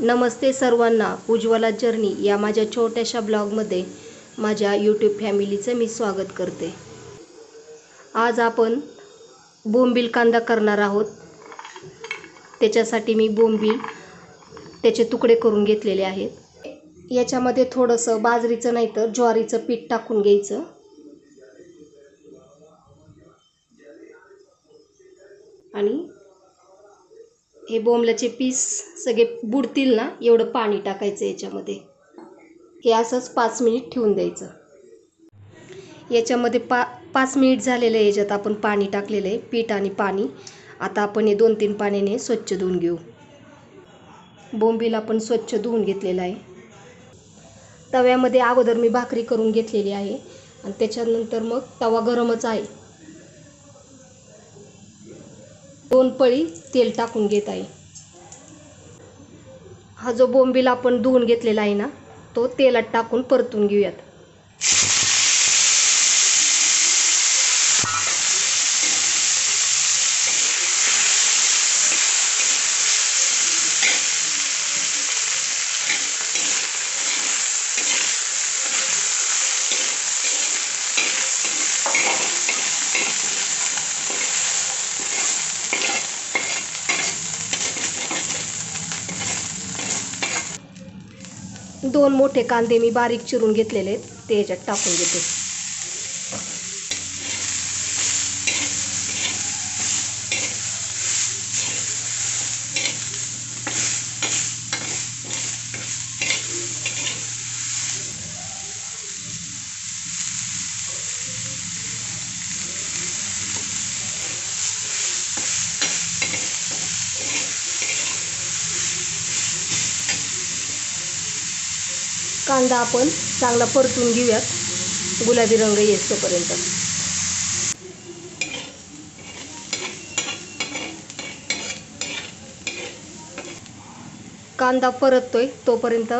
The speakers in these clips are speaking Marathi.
नमस्ते सर्वांना उज्ज्वला जर्नी या माझ्या छोट्याशा ब्लॉगमध्ये माझ्या यूट्यूब फॅमिलीचं मी स्वागत करते. आज आपण बोंबील कांदा करणार आहोत. त्याच्यासाठी मी बोंबील त्याचे तुकडे करून घेतलेले आहेत. याच्यामध्ये थोडंसं बाजरीचं नाही तर ज्वारीचं पीठ टाकून घ्यायचं. आणि हे बोंबल्याचे पीस सगळे बुडतील ना एवढं पाणी टाकायचं याच्यामध्ये. हे असंच पाच मिनिट ठेवून द्यायचं. याच्यामध्ये पा पाच मिनिट झालेलं आहे याच्यात आपण पाणी टाकलेलं आहे पीठ आणि पाणी. आता आपण हे दोन तीन पाण्याने स्वच्छ धुवून घेऊ. बोंबीला आपण स्वच्छ धुवून घेतलेलं आहे. तव्यामध्ये अगोदर मी भाकरी करून घेतलेली आहे. आणि त्याच्यानंतर मग तवा गरमच आहे. दोन पळी तेल टाकून घेत आहे हा जो बोंबील आपण धुवून घेतलेला आहे ना तो तेलात टाकून परतून घेऊयात. दोन मोठे कांदे मी बारीक चिरून घेतलेले आहेत. ते याच्यात टाकून घेते. कांदा आपण चांगला परतून घेऊयात. गुलाबी रंग येतोपर्यंत कांदा परततोय तोपर्यंत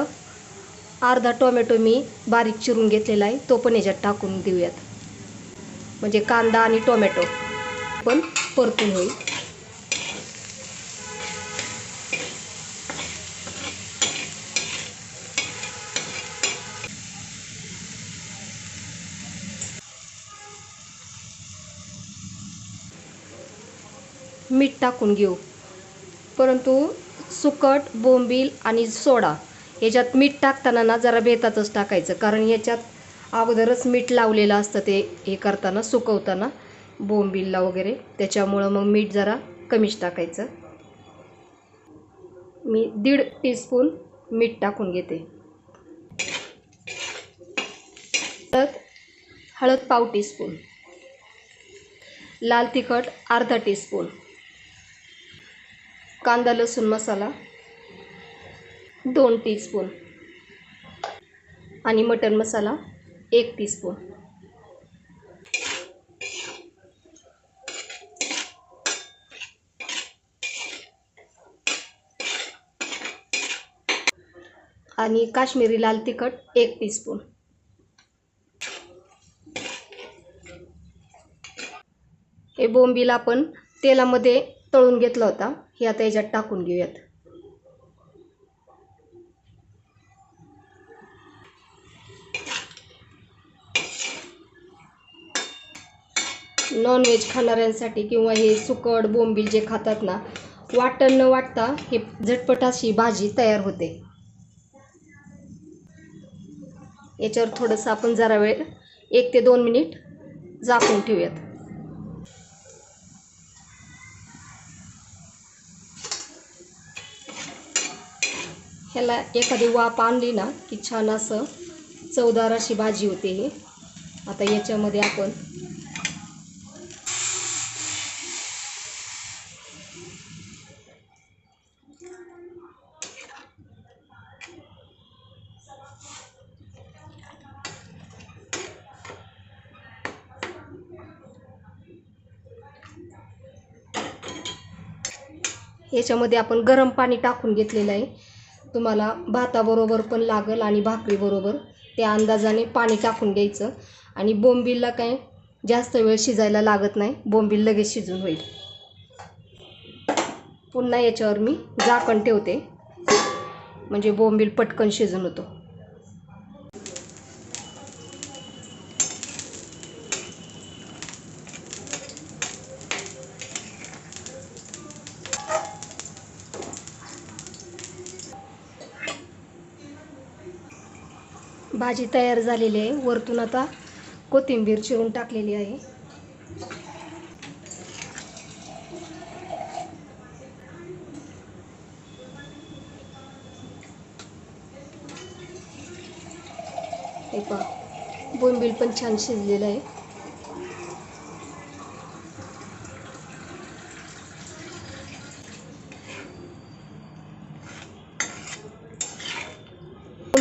अर्धा टोमॅटो मी बारीक चिरून घेतलेला आहे. तो पण याच्यात टाकून देऊयात. म्हणजे कांदा आणि टोमॅटो पण परतून होईल. मीठ टाकून घेऊ. परंतु सुकट बोंबील आणि सोडा याच्यात मीठ टाकताना ना जरा बेतातच टाकायचं. कारण याच्यात अगोदरच मीठ लावलेलं असतं ते हे करताना सुकवताना बोंबीलला वगैरे. त्याच्यामुळं मग मीठ जरा कमीच टाकायचं. मी दीड टीस्पून मीठ टाकून घेते. हळद हळद पाव टीस्पून. लाल तिखट अर्धा टीस्पून. कांदा लसूण मसाला दोन टीस्पून आणि मटन मसाला एक टीस्पून आणि काश्मीरी लाल तिखट एक टीस्पून हे बोंबीला आपण तेलामध्ये तळून घेतला होता. हे आता याच्यात टाकून घेऊयात. नॉनव्हेज खाणाऱ्यांसाठी किंवा हे सुकट बोंबील जे खातात ना वाटण न वाटता हे झटपट अशी भाजी तयार होते. याच्यावर थोडंसं आपण जरा वेळ एक ते दोन मिनिट झाकून ठेवूयात. ह्याला एखादी वाप आणली ना की छान असं चवदार अशी भाजी होते ही. आता याच्यामध्ये आपण याच्यामध्ये आपण गरम पाणी टाकून घेतलेलं आहे. तुम्हाला भाताबरोबर पण लागल आणि भाकरीबरोबर त्या अंदाजाने पाणी टाकून घ्यायचं. आणि बोंबीलला काय जास्त वेळ शिजायला लागत नाही. बोंबील लगेच शिजून होईल. पुन्हा याच्यावर मी झाकण ठेवते. म्हणजे बोंबील पटकन शिजून होतो. भाजी तयार झालेली आहे. वरतून आता कोथिंबीर चिरून टाकलेली आहे. हे पहा बोंबील पण छान शिजलेलं आहे.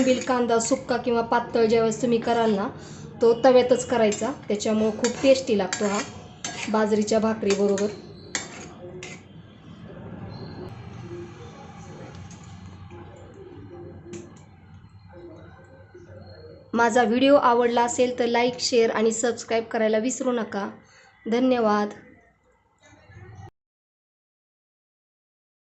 बोंबील कांदा सुक्का किंवा पातळ ज्यावेळेस तुम्ही कराल ना तो तव्यातच करायचा. त्याच्यामुळं खूप टेस्टी लागतो हा. बाजरीच्या भाकरीबरोबर माझा व्हिडिओ आवडला असेल तर लाईक शेअर आणि सबस्क्राईब करायला विसरू नका. धन्यवाद.